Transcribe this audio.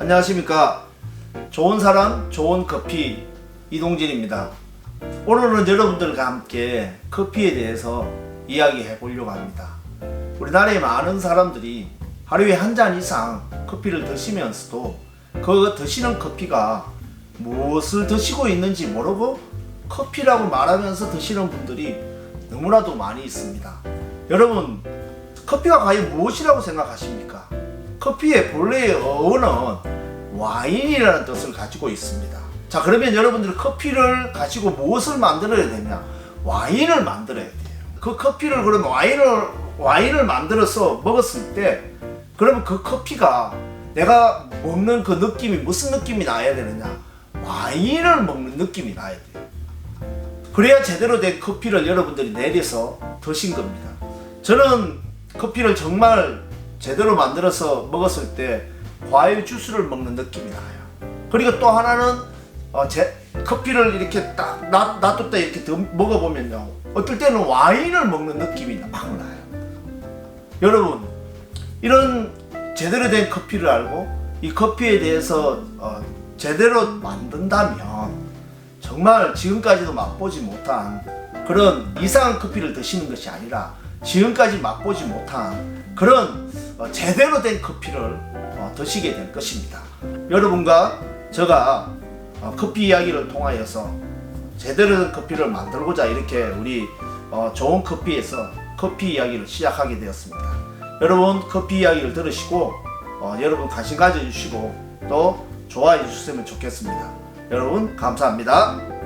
안녕하십니까. 좋은 사람, 좋은 커피 이동진입니다. 오늘은 여러분들과 함께 커피에 대해서 이야기해 보려고 합니다. 우리나라의 많은 사람들이 하루에 한 잔 이상 커피를 드시면서도 그 드시는 커피가 무엇을 드시고 있는지 모르고 커피라고 말하면서 드시는 분들이 너무나도 많이 있습니다. 여러분, 커피가 과연 무엇이라고 생각하십니까? 커피의 본래의 어원은 와인이라는 뜻을 가지고 있습니다. 자, 그러면 여러분들 커피를 가지고 무엇을 만들어야 되냐? 와인을 만들어야 돼요. 그 커피를 그러면 와인을 와인을 만들어서 먹었을 때 그러면 그 커피가 내가 먹는 그 느낌이 무슨 느낌이 나야 되느냐? 와인을 먹는 느낌이 나야 돼요. 그래야 제대로 된 커피를 여러분들이 내려서 드신 겁니다. 저는 커피를 정말 제대로 만들어서 먹었을 때 과일 주스를 먹는 느낌이 나요. 그리고 또 하나는 어, 제 커피를 이렇게 딱 놔- 놔뒀다 이렇게 더 먹어보면요. 어떨 때는 와인을 먹는 느낌이 막 나요. 여러분 이런 제대로 된 커피를 알고 이 커피에 대해서 어, 제대로 만든다면 정말 지금까지도 맛보지 못한 그런 이상한 커피를 드시는 것이 아니라 지금까지 맛보지 못한 그런 어, 제대로 된 커피를 어, 드시게 될 것입니다. 여러분과 제가 어, 커피 이야기를 통하여서 제대로 된 커피를 만들고자 이렇게 우리 어, 좋은 커피에서 커피 이야기를 시작하게 되었습니다. 여러분 커피 이야기를 들으시고 어, 여러분 관심 가져주시고 또 좋아해 주셨으면 좋겠습니다. 여러분 감사합니다.